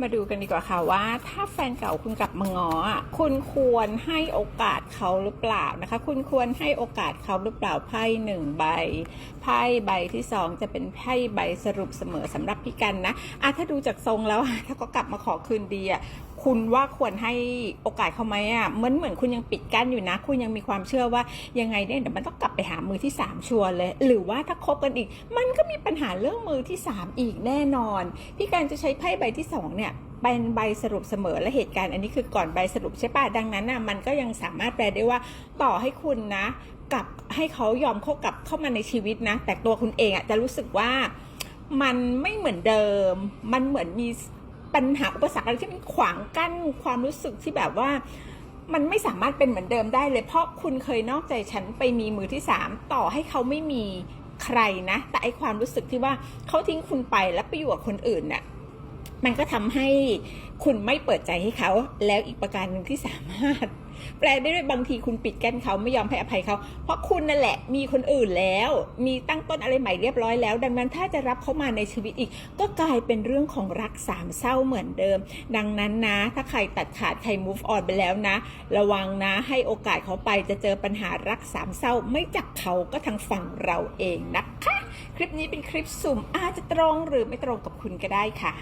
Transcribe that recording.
มาดูกันดีกว่าค่ะว่า ถ้าแฟนเก่าคุณกลับมางออะคุณควรให้โอกาสเขาหรือเปล่านะคะ คุณควรให้โอกาสเขาหรือเปล่าไพ่หนึ่งใบไพ่ใบที่สองจะเป็นไพ่ใบสรุปเสมอสำหรับพี่กันนะอะถ้าดูจากทรงแล้วถ้าก็กลับมาขอคืนดีอะคุณว่าควรให้โอกาสเขาไหมอะเหมือนเหมือนคุณยังปิดกั้นอยู่นะ คุณยังมีความเชื่อว่ายังไงเนี่ยเดี๋ยวมันต้องกลับไปหามือที่สามชัวร์เลย หรือว่าถ้าคบกันอีก มันก็มีปัญหาเรื่องมือที่สามอีกแน่นอน พี่การจะใช้ไพ่ใบที่สองเนี่ยเป็นใบสรุปเสมอและเหตุการณ์อันนี้คือก่อนใบสรุปใช่ปะดังนั้นน่ะมันก็ยังสามารถแปลได้ว่าต่อให้คุณนะกลับให้เขายอมเข้ากลับเข้ามาในชีวิตนะ แต่ตัวคุณเองอะจะรู้สึกว่ามันไม่เหมือนเดิม มันเหมือนมี ปัญหาอุปสรรคอะไรที่มันขวางกั้นความรู้สึกที่แบบว่ามันไม่สามารถเป็นเหมือนเดิมได้เลย เพราะคุณเคยนอกใจฉันไปมีมือที่สามต่อให้เขาไม่มีใครนะ แต่ไอความรู้สึกที่ว่าเขาทิ้งคุณไปแล้วไปอยู่กับคนอื่นน่ะมันก็ทำให้คุณไม่เปิดใจให้เขา แล้วอีกประการหนึ่งที่สามารถ แปลได้ด้วยบางทีคุณปิดกั้นเขาไม่ยอมให้อภัยเขา เพราะคุณนั่นแหละมีคนอื่นแล้ว มีตั้งต้นอะไรใหม่เรียบร้อยแล้ว ดังนั้นถ้าจะรับเขามาในชีวิตอีก ก็กลายเป็นเรื่องของรักสามเศร้าเหมือนเดิม ดังนั้นนะ ถ้าใครตัดขาดใคร move on ไปแล้วนะ ระวังนะให้โอกาสเขาไปจะเจอปัญหารักสามเศร้า ไม่จากเขาก็ทางฝั่งเราเองนะคะ คลิปนี้เป็นคลิปสุ่มอาจจะตรงหรือไม่ตรงกับคุณก็ได้ค่ะ